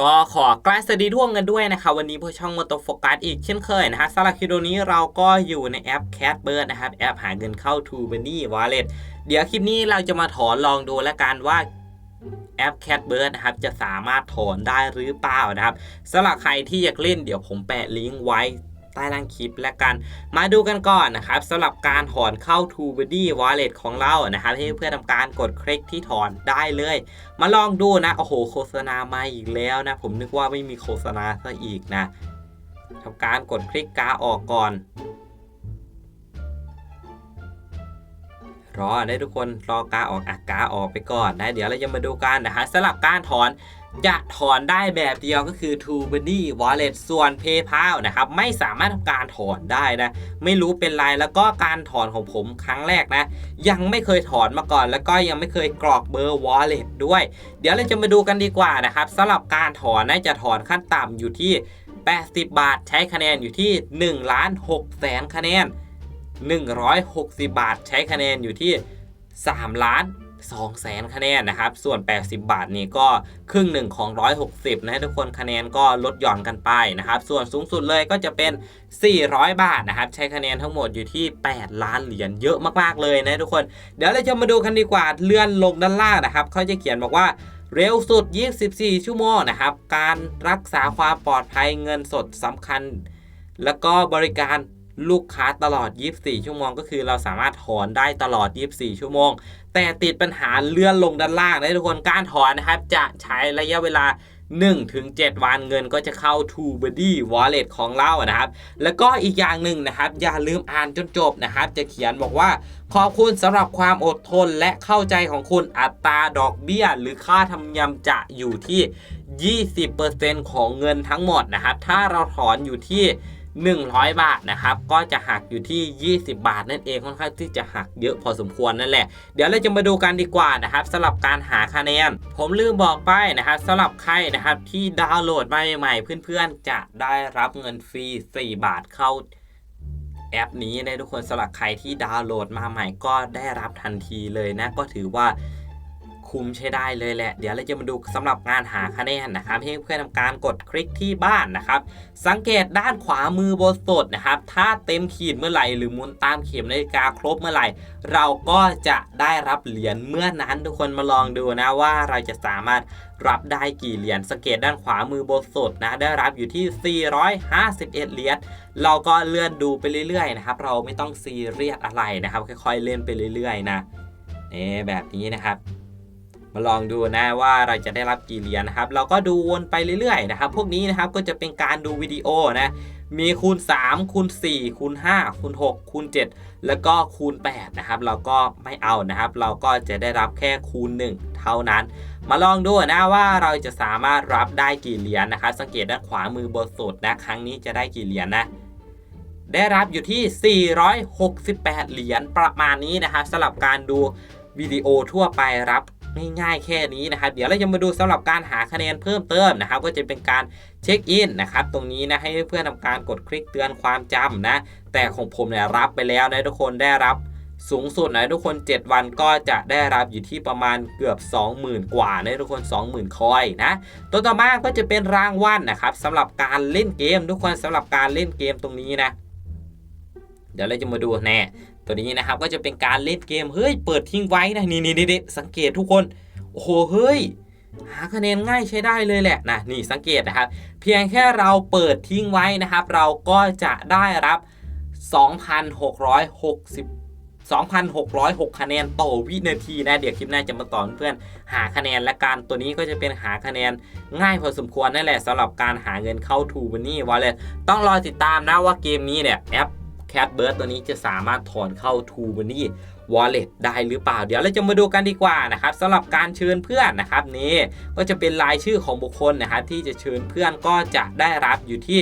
ก็ขอกราสวัสดีท่วงกันด้วยนะครับวันนี้พวกช่องมอเตอร์โฟกัสอีกเช่นเคยนะฮะสำหรับคลิปนี้เราก็อยู่ในแอป Catbird นะครับ แอปหาเงินเข้า t o b a n y Wallet เดี๋ยวคลิปนี้เราจะมาถอนลองดูแล้วกันว่าแอป Catbird นะครับจะสามารถถอนได้หรือเปล่านะครับสำหรับใครที่อยากเล่นเดี๋ยวผมแปะลิงก์ไว้ ใต้ล่างคลิปแล้วกัน มาดูกันก่อนนะครับสำหรับการถอนเข้า t o b a n y Wallet ของเรานะครับให้เพื่อนทำการกดคลิกที่ถอนได้เลย มาลองดูนะ โอ้โหโฆษณามาอีกแล้วนะ ผมนึกว่าไม่มีโฆษณาซะอีกนะทำการกดคลิกกาออกก่อนรอได้ทุกคนรอกาออกอากาออกไปก่อนนะ เดี๋ยวเราจะมาดูกันนะฮะสำหรับการถอน จะถอนได้แบบเดียวก็คือ t o b a n y Wallet ส่วน PayPal นะครับไม่สามารถทำการถอนได้นะ ไม่รู้เป็นไรแล้วก็การถอนของผมครั้งแรกนะ ยังไม่เคยถอนมาก่อน แล้วก็ยังไม่เคยกรอกเบอร์ Wallet ด้วย เดี๋ยวเราจะมาดูกันดีกว่านะครับสำหรับการถอนนะจะถอนขั้นต่ำอยู่ที่ 80 บาท ใช้คะแนนอยู่ที่1ล้าน6แสนคะแนน 160 บาท ใช้คะแนนอยู่ที่3ล้าน 2แสนคะแนนนะครับ ส่วน 80 บาทนี่ก็ครึ่งหนึ่งของ 160 นะทุกคนคะแนนก็ลดหย่อนกันไปนะครับ ส่วนสูงสุดเลยก็จะเป็น 400 บาทนะครับ ใช้คะแนนทั้งหมดอยู่ที่ 8 ล้านเหรียญเยอะมากๆเลยนะทุกคน เดี๋ยวเราจะมาดูกันดีกว่าเลื่อนลงด้านล่างนะครับเขาจะเขียนบอกว่าเร็วสุด 24 ชั่วโมงนะครับ การรักษาความปลอดภัยเงินสดสำคัญ แล้วก็บริการ ลูกค้าตลอด 24 ชั่วโมง ก็คือเราสามารถถอนได้ตลอด 24 ชั่วโมง แต่ติดปัญหาเลื่อนลงด้านล่างนะทุกคนการถอนนะครับ จะใช้ระยะเวลา1-7 วันเงินก็จะเข้า t o b a d y Wallet ของเรานะครับ แล้วก็อีกอย่างหนึ่งนะครับ อย่าลืมอ่านจนจบนะครับ จะเขียนบอกว่า ขอบคุณสำหรับความอดทนและเข้าใจของคุณอัตราดอกเบี้ย หรือค่าธรรมเนียมจะอยู่ที่ 20%ของเงินทั้งหมดนะครับ ถ้าเราถอนอยู่ที่ 100 บาทนะครับ ก็จะหักอยู่ที่ 20 บาทนั่นเองค่อนข้างที่จะหักเยอะพอสมควรนั่นแหละ เดี๋ยวเราจะมาดูกันดีกว่านะครับสำหรับการหาคะแนน ผมลืมบอกไปนะครับสำหรับใครนะครับที่ดาวน์โหลดมาใหม่ๆเพื่อนๆจะได้รับเงินฟรี 4 บาทเข้าแอปนี้นะทุกคนสำหรับใครที่ดาวน์โหลดมาใหม่ก็ได้รับทันทีเลยนะก็ถือว่า คุ้มใช้ได้เลยแหละ เดี๋ยวเราจะมาดูสำหรับงานหาคะแนนนะครับให้เพื่อนทำการกดคลิกที่บ้านนะครับ สังเกตด้านขวามือบนสดนะครับ ถ้าเต็มขีดเมื่อไหร่ หรือมุนตามเข็มนาฬิกาครบเมื่อไหร่ เราก็จะได้รับเหรียญเมื่อนั้นทุกคนมาลองดูนะว่าเราจะสามารถรับได้กี่เหรียญสังเกตด้านขวามือบนสดนะได้รับอยู่ที่ 451 เหรียญเราก็เลื่อนดูไปเรื่อยๆนะครับ เราไม่ต้องซีเรียสอะไรนะครับ ค่อยๆเล่นไปเรื่อยๆนะนี่แบบนี้นะครับ มาลองดูนะว่าเราจะได้รับกี่เหรียญนะครับ เราก็ดูวนไปเรื่อยๆนะครับ พวกนี้นะครับก็จะเป็นการดูวิดีโอนะมีคูณ 3 คูณ 4 คูณ 5 คูณ 6 คูณ 7 แล้วก็คูณ 8 นะครับ เราก็ไม่เอานะครับ เราก็จะได้รับแค่คูณ 1 เท่านั้น มาลองดูนะว่าเราจะสามารถรับได้กี่เหรียญนะครับ สังเกตด้านขวามือบนสุดนะ ครั้งนี้จะได้กี่เหรียญนะ ได้รับอยู่ที่ 468 เหรียญประมาณนี้นะครับสำหรับการดูวิดีโอทั่วไปรับ ง่ายๆแค่นี้นะครับเดี๋ยวเราจะมาดูสำหรับการหาคะแนนเพิ่มเติมนะครับก็จะเป็นการเช็คอินนะครับตรงนี้นะให้เพื่อนทำการกดคลิกเตือนความจำนะแต่ของผมเนี่ยรับไปแล้วนะทุกคนได้รับสูงสุดนะทุกคน 7 วันก็จะได้รับอยู่ที่ประมาณเกือบ 20,000 กว่านะทุกคน 20,000 คอยนะตัวต่อมาก็จะเป็นรางวัลนะครับสำหรับการเล่นเกม ทุกคนสำหรับการเล่นเกมตรงนี้นะ เดี๋ยวเราจะมาดูแน่ตัวนี้นะครับก็จะเป็นการเล่นเกมเฮ้ยเปิดทิ้งไว้นะนี่นี่นี่สังเกตทุกคนโอ้โหเฮ้ยหาคะแนนง่ายใช้ได้เลยแหละนะนี่สังเกตนะครับ เพียงแค่เราเปิดทิ้งไว้นะครับ เราก็จะได้รับ 2,660 2,606 คะแนนต่อวินาทีนะ เดี๋ยวคลิปหน้าจะมาสอนเพื่อนหาคะแนนและการตัวนี้ก็จะเป็นหาคะแนนง่ายพอสมควรนั่นแหละสำหรับการหาเงินเข้าทูบันนี่วอลเล็ตต้องรอติดตามนะว่าเกมนี้เนี่ยแอป Catbird ตัวนี้จะสามารถถอนเข้า t o b a n y Wallet ได้หรือเปล่า เดี๋ยวเราจะมาดูกันดีกว่านะครับสำหรับการเชิญเพื่อนนะครับนี่ก็จะเป็นรายชื่อของบุคคลนะครับที่จะเชิญเพื่อนก็จะได้รับอยู่ที่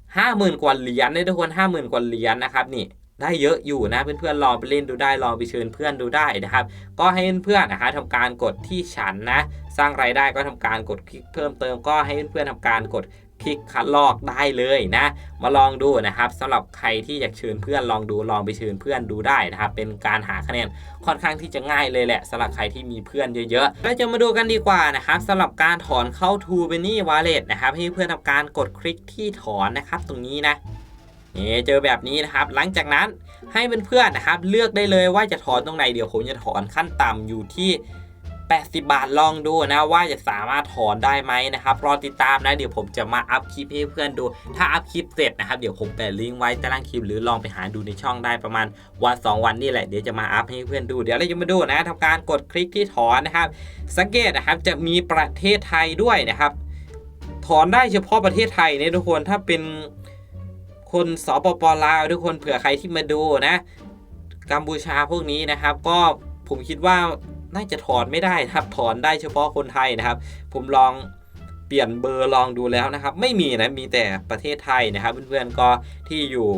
50,000 กว่าเหรียญในทุกคน50,000 กว่าเหรียญนะครับนี่ได้เยอะอยู่นะเพื่อนๆลองไปเล่นดูได้ลองไปเชิญเพื่อนดูได้นะครับ ก็ให้เพื่อนๆนะฮะทำการกดที่ฉันนะ สร้างรายได้ก็ทำการกดคลิกเพิ่มเติมก็ให้เพื่อนๆทำการกด คลิกคัดลอกได้เลยนะ มาลองดูนะครับสำหรับใครที่อยากเชิญเพื่อนลองดูลองไปเชิญเพื่อนดูได้นะครับ เป็นการหาคะแนนค่อนข้างที่จะง่ายเลยแหละสำหรับใครที่มีเพื่อนเยอะๆ แล้วจะมาดูกันดีกว่านะครับสำหรับการถอนเข้า t o b e n y Wallet นะครับ ให้เพื่อนทำการกดคลิกที่ถอนนะครับ ตรงนี้นะนี่เจอแบบนี้นะครับ หลังจากนั้นให้เพื่อนๆนะครับ เลือกได้เลยว่าจะถอนตรงไหนเดี๋ยวผมจะถอนขั้นต่ำอยู่ที่ 80 บาทลองดูนะว่าจะสามารถถอนได้ไหมนะครับรอติดตามนะเดี๋ยวผมจะมาอัพคลิปให้เพื่อนดู ถ้าอัพคลิปเสร็จนะครับเดี๋ยวผมแปะลิงก์ไว้ใต้ล่างคลิปหรือลองไปหาดูในช่องได้ประมาณวัน 2 วันนี่แหละเดี๋ยวจะมาอัพให้เพื่อนดูเดี๋ยวเราจะมาดูนะทำการกดคลิกที่ถอนนะครับสังเกตนะครับจะมีประเทศไทยด้วยนะครับ ถอนได้เฉพาะประเทศไทยเนี่ยทุกคนถ้าเป็นคนสปปลาวทุกคนเผื่อใครที่มาดูนะกัมพูชาพวกนี้นะครับ ก็ผมคิดว่า น่าจะถอนไม่ได้นะครับถอนได้เฉพาะคนไทยนะครับ ผมลองเปลี่ยนเบอร์ลองดูแล้วนะครับ ไม่มีนะมีแต่ประเทศไทยนะครับ เพื่อนๆก็ที่อยู่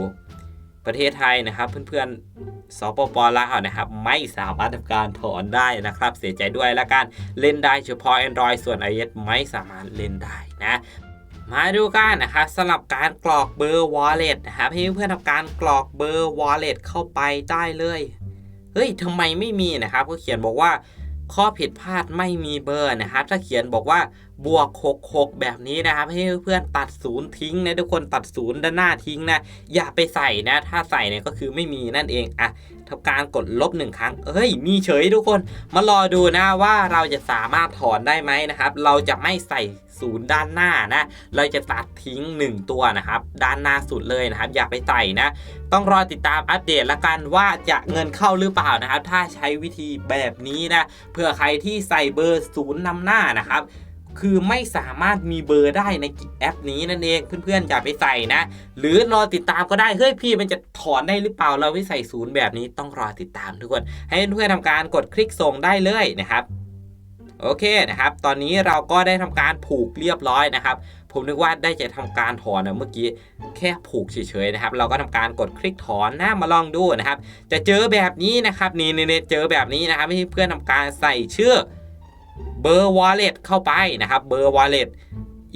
ประเทศไทยนะครับ เพื่อนๆสปปลาวนะครับ ไม่สามารถทำการถอนได้นะครับ เสียใจด้วยและการเล่นได้เฉพาะ Android ส่วน iOS ไม่สามารถเล่นได้นะมาดูกันนะครับสำหรับการกรอกเบอร์ wallet นะครับให้เพื่อนๆทำการกรอกเบอร์ wallet เข้าไปได้เลย เฮ้ยทำไมไม่มีนะครับ ก็เขียนบอกว่าข้อผิดพลาดไม่มีเบอร์นะครับถ้าเขียนบอกว่า บวก 66 แบบนี้นะครับ ให้เพื่อนตัดศูนย์ทิ้งนะทุกคนตัดศูนย์ด้านหน้าทิ้งนะ อย่าไปใส่นะ ถ้าใส่เนี่ยก็คือไม่มีนั่นเองอะทำการกดลบหนึ่งครั้งเฮ้ย มีเฉยทุกคน มารอดูนะว่าเราจะสามารถถอนได้ไหมนะครับ เราจะไม่ใส่ศูนย์ด้านหน้านะ เราจะตัดทิ้ง 1 ตัวนะครับ ด้านหน้าสุดเลยนะครับ อย่าไปใส่นะ ต้องรอติดตามอัปเดตละกันว่าจะเงินเข้าหรือเปล่านะครับ ถ้าใช้วิธีแบบนี้นะเพื่อใครที่ใส่เบอร์ศูนย์นำหน้านะครับ คือไม่สามารถมีเบอร์ได้ในแอปนี้นั่นเองเพื่อนๆอย่าไปใส่นะ หรือรอติดตามก็ได้เฮ้ยพี่มันจะถอนได้หรือเปล่าเราไม่ใส่ศูนย์แบบนี้ต้องรอติดตามทุกคน ให้เพื่อนๆทำการกดคลิกส่งได้เลยนะครับโอเคนะครับ ตอนนี้เราก็ได้ทำการผูกเรียบร้อยนะครับ ผมนึกว่าได้จะทำการถอนนะเมื่อกี้แค่ผูกเฉยๆนะครับ เราก็ทำการกดคลิกถอนนะมาลองดูนะครับ จะเจอแบบนี้นะครับนี่นี่เจอแบบนี้นะครับให้เพื่อนทำการใส่ชื่อ เบอร์ wallet เข้าไปนะครับเบอร์ wallet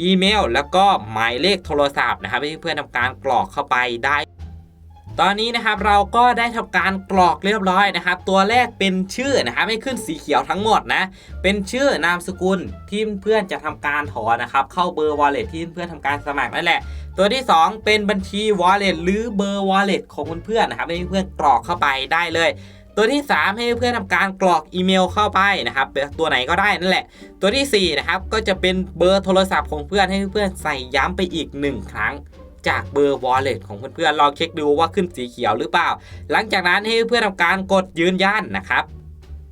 อีเมล แล้วก็หมายเลขโทรศัพท์นะครับให้เพื่อนทำการกรอกเข้าไปได้ ตอนนี้นะครับเราก็ได้ทำการกรอกเรียบร้อยนะครับ ตัวแรกเป็นชื่อนะครับให้ขึ้นสีเขียวทั้งหมดนะ เป็นชื่อนามสกุลที่เพื่อนจะทำการถอนนะครับ เข้าเบอร์ wallet ที่เพื่อนทำการสมัครนั่นแหละตัวที่ 2 เป็นบัญชี wallet หรือเบอร์ wallet ของเพื่อนๆนะครับให้เพื่อนกรอกเข้าไปได้เลย ตัวที่ 3 ให้เพื่อนทำการกรอกอีเมลเข้าไปนะครับตัวไหนก็ได้นั่นแหละ ตัวทีสี่4นะครับก็จะเป็นเบอร์โทรศัพท์ของเพื่อนให้เพื่อนใส่ย้ำไปอีก 1 ครั้งจากเบอร์ wallet ของเพื่อนๆ ลองเช็คดูว่าขึ้นสีเขียวหรือเปล่า หลังจากนั้นให้เพื่อนทำการกดยืนยันนะครับ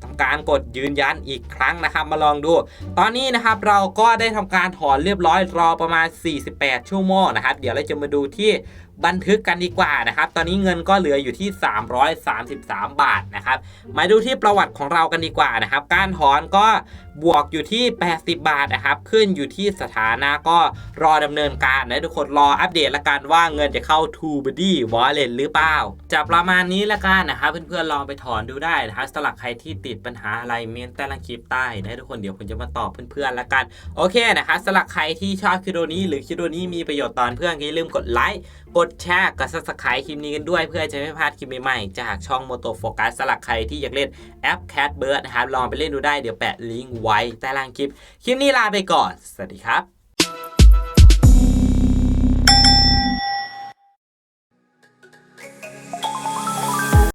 ทำการกดยืนยันอีกครั้งนะครับ มาลองดู ตอนนี้นะครับเราก็ได้ทำการถอนเรียบร้อยรอประมาณ 48 ชั่วโมงนะครับ เดี๋ยวเราจะมาดูที่ บันทึกกันดีกว่านะครับ ตอนนี้เงินก็เหลืออยู่ที่ 333 บาทนะครับ มาดูที่ประวัติของเรากันดีกว่านะครับ การถอนก็บวกอยู่ที่ 80 บาทนะครับ ขึ้นอยู่ที่สถานะก็รอดำเนินการนะทุกคนรออัปเดตละกันว่าเงินจะเข้า t o b o d y Wallet หรือเปล่า จะประมาณนี้ละกันนะครับเพื่อนๆลองไปถอนดูได้นะครับสำหรับใครที่ติดปัญหาอะไรเมนใต้ล่างคลิปใต้นะทุกคนเดี๋ยวผมจะมาตอบเพื่อนๆละกัน โอเคนะครับสำหรับใครที่ชอบคลิปนี้ หรือคลิปนี้มีประโยชน์ตอนเพื่อนก็อย่าลืมกดไลค์กดแชร์กด subscribe คลิปนี้กันด้วย เพื่อจะไม่พลาดคลิปใหม่ๆจากช่อง Moto Focus สลักใครที่อยากเล่นแอป Cat Bird นะครับลองไปเล่นดูได้เดี๋ยวแปะลิงก์ไว้ใต้ล่างคลิป คลิปนี้ลาไปก่อน สวัสดีครับ